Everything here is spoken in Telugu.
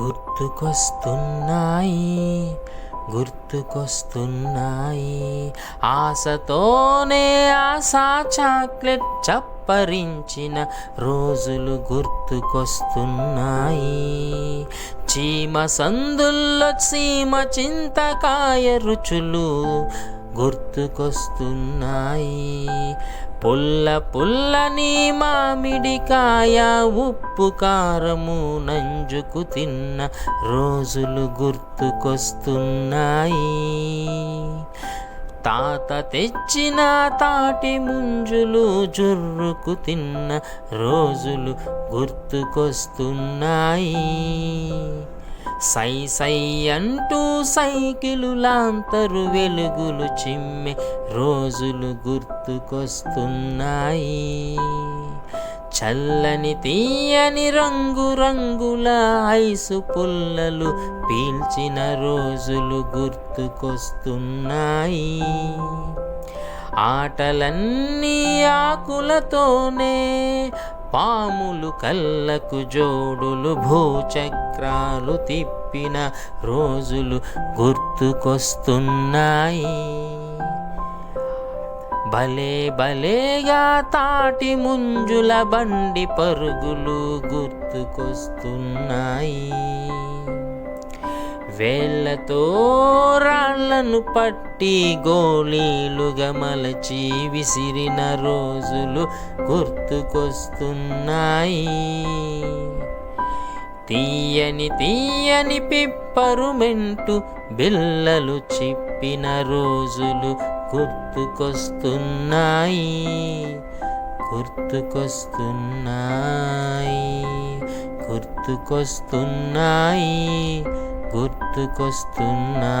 గుర్తుకొస్తున్నాయి గుర్తుకొస్తున్నాయి. ఆశతోనే ఆశా చాక్లెట్ చప్పరించిన రోజులు గుర్తుకొస్తున్నాయి. చీమ సందుల్లో చీమ చింతకాయ రుచులు గుర్తుకొస్తున్నాయి. పుల్ల పుల్లని మామిడికాయ ఉప్పు కారము నంజుకు తిన్న రోజులు గుర్తుకొస్తున్నాయి. తాత తెచ్చిన తాటి ముంజులు జుర్రుకు తిన్న రోజులు గుర్తుకొస్తున్నాయి. సై సై అంటూ సైకిలులాంతరు వెలుగులు చిమ్మె రోజులు గుర్తుకొస్తున్నాయి. చల్లని తీయని రంగు రంగుల ఐసు పుల్లలు పీల్చిన రోజులు గుర్తుకొస్తున్నాయి. ఆటలన్నీ ఆకులతోనే పాములు కళ్ళకు జోడులు భూచక్రాలు తిప్పిన రోజులు గుర్తుకొస్తున్నాయి. భలే భలేగా తాటి ముంజుల బండి పరుగులు గుర్తుకొస్తున్నాయి. వేళ్ళతో రాళ్ళను పట్టి గోళీలుగా మలచి విసిరిన రోజులు గుర్తుకొస్తున్నాయి. తీయని తీయని పిప్పరుమెంటు బిల్లలు చిప్పిన రోజులు గుర్తుకొస్తున్నాయి. గుర్తుకొస్తున్నాయి. గుర్తుకొస్తున్నాయి. గుర్తుకొస్తున్నా